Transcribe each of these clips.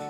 Thank you.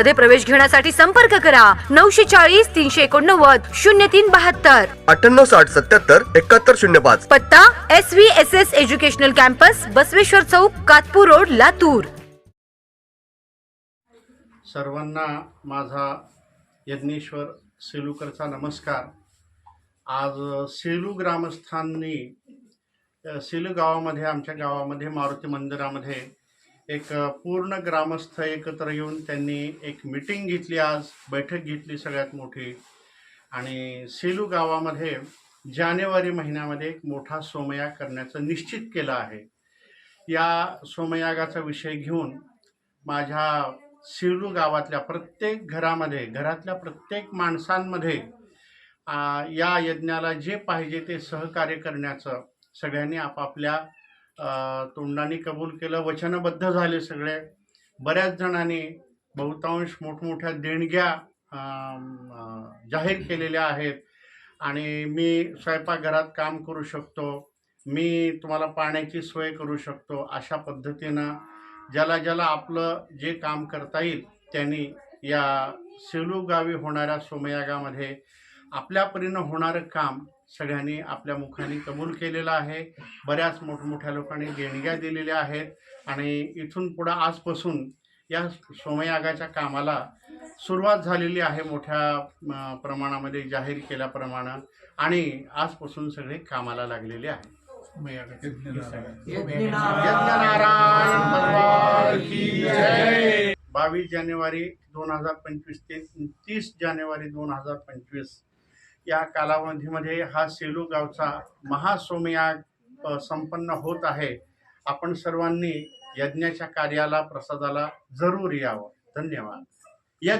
प्रवेश घेण्यासाठी संपर्क करा. नऊशे चाळीस तीनशे एकोणनव्वद शून्य तीन बहात्तर. अठ्ठ्याण्णव साठ सत्याहत्तर एकाहत्तर शून्य पाच. पत्ता S V S S educational campus Basaveshwar चौक कातपूर रोड लातूर. सर्वांना माझा यज्ञेश्वर सेलूकरचा नमस्कार. आज सेलू ग्रामस्थांनी सेलू गावामध्ये आमच्या गावामध्ये मारुती मंदिरामध्ये एक पूर्ण ग्रामस्थ एकत्र येऊन त्यांनी एक मिटिंग घेतली आज बैठक घेतली सगळ्यात मोठी. आणि सेलू गावामध्ये जानेवारी महिन्यामध्ये एक मोठा सोमयाग करण्याचं निश्चित केलं आहे. या सोमयागाचा विषय घेऊन माझ्या सेलू गावातल्या प्रत्येक घरामध्ये घरातल्या प्रत्येक माणसांमध्ये या यज्ञाला जे पाहिजे ते सहकार्य करण्याचं सगळ्यांनी आपापल्या तोंडाने कबूल केलं वचनबद्ध झाले सगळे. बऱ्याच जणांनी बहुतांश मोठमोठ्या देणग्या जाहीर केलेल्या आहेत. आणि मी स्वयंपाकघरात काम करू शकतो. मी तुम्हाला पाण्याची सोय करू शकतो अशा पद्धतीनं ज्याला ज्याला आपलं जे काम करता येईल त्यांनी या सेलू गावी होणाऱ्या सोमयागामध्ये आपल्या परीनं होणारं काम सगळ्यांनी आपल्या मुखाने कबूल केलेलं आहे. बऱ्याच मोठमोठ्या लोकांनी देणग्या दिलेल्या आहेत. आणि इथून पुढं आजपासून या सोमयागाच्या कामाला सुरुवात झालेली आहे मोठ्या प्रमाणामध्ये जाहीर केल्याप्रमाणे. आणि आजपासून सगळे कामाला लागलेले आहे बावीस जानेवारी दोन हजार पंचवीस ते तीस जानेवारी दोन हजार पंचवीस या कालावधीमध्ये हा सेलू गावचा महासोमयाग संपन्न होत आहे. आपण सर्वांनी यज्ञाच्या कार्याला प्रसादाला जरूर यावं. धन्यवाद. यज्ञ